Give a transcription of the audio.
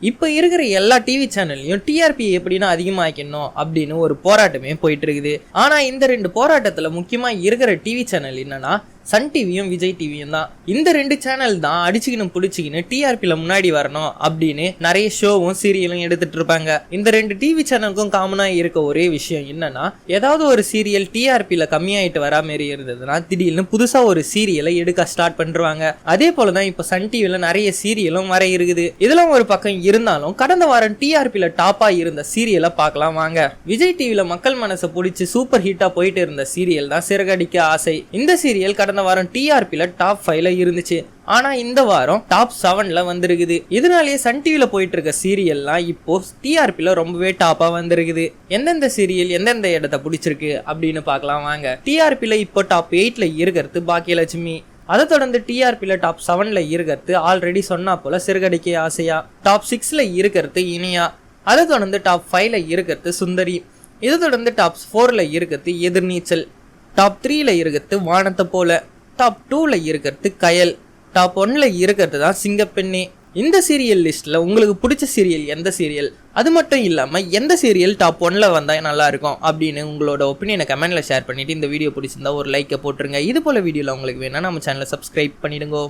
இப்போ இருக்கிற எல்லா டிவி சேனல்லையும் டிஆர்பி எப்படின்னா அதிகமாக்கணும் அப்படின்னு ஒரு போராட்டமே போயிட்டு இருக்குது. ஆனால் இந்த ரெண்டு போராட்டத்தில் முக்கியமாக இருக்கிற டிவி சேனல் என்னன்னா சன் டிவியும் விஜய் டிவியும் தான். இந்த ரெண்டு சேனல் தான் அடிச்சுக்கின்னு பிடிச்சிக்கின்னு டிஆர்பியில் முன்னாடி வரணும் அப்படின்னு நிறைய ஷோவும் சீரியலும் எடுத்துட்டு இருப்பாங்க. இந்த ரெண்டு டிவி சேனலுக்கும் காமனாக இருக்க ஒரே விஷயம் என்னன்னா ஏதாவது ஒரு சீரியல் டிஆர்பியில் கம்மியாயிட்டு வரா மாரி இருந்ததுன்னா திடீர்னு புதுசாக ஒரு சீரியலை எடுக்க ஸ்டார்ட் பண்ணுறாங்க அதே போல தான் இப்போ சன் டிவியில் நிறைய சீரியலும் வர இருக்குது. இதெல்லாம் ஒரு பக்கம் இருந்தாலும் கடந்த வாரம் டிஆர்பியில் டாப்பாக இருந்த சீரியலை பார்க்கலாம் வாங்க. விஜய் டிவியில் மக்கள் மனசை பிடிச்சி சூப்பர் ஹிட்டாக போயிட்டு இருந்த சீரியல் தான் சிறகடிக்க ஆசை. இந்த சீரியல் கடந்த வாரம் டிஆர்பியில் டாப் ஃபைவ்ல இருந்துச்சு. ஆனா இந்த வாரம் டாப் செவன்ல வந்திருக்குது. இதனாலேயே சன் டிவியில் போயிட்டு இருக்க சீரியல்லாம் இப்போ டிஆர்பியில் ரொம்பவே டாப்பா வந்திருக்குது. எந்தெந்த சீரியல் எந்தெந்த இடத்த பிடிச்சிருக்கு அப்படின்னு பார்க்கலாம் வாங்க. டிஆர்பியில் இப்போ டாப் எயிட்ல இருக்கிறது பாக்கியலட்சுமி. அதை தொடர்ந்து டிஆர்பியில் டாப் செவனில் இருக்கிறது ஆல்ரெடி சொன்னா போல சிறுகடிக்கை ஆசையா. டாப் சிக்ஸில் இருக்கிறது இனியா. அதை தொடர்ந்து டாப் ஃபைவ்ல இருக்கிறது சுந்தரி. இதை தொடர்ந்து டாப் ஃபோரில் இருக்கிறது எதிர்நீச்சல். டாப் த்ரீல இருக்கிறது வானத்தை போல. டாப் டூவில் இருக்கிறது கயல். டாப் ஒன்ல இருக்கிறது தான் சிங்கப்பெண்ணே. இந்த சீரியல் லிஸ்ட்டில் உங்களுக்கு பிடிச்ச சீரியல் எந்த சீரியல் அது மட்டும் இல்லாமல் எந்த சீரியல் டாப் ஒன்ல வந்தால் நல்லா இருக்கும்? அப்படின்னு உங்களோட ஒப்பீனியனை கமெண்ட்ல ஷேர் பண்ணிட்டு இந்த வீடியோ பிடிச்சிருந்தா ஒரு லைக்கை போட்டுருங்க. இது போல வீடியோவில் உங்களுக்கு வேணா நம்ம சேனலை சப்ஸ்கிரைப் பண்ணிடுங்க.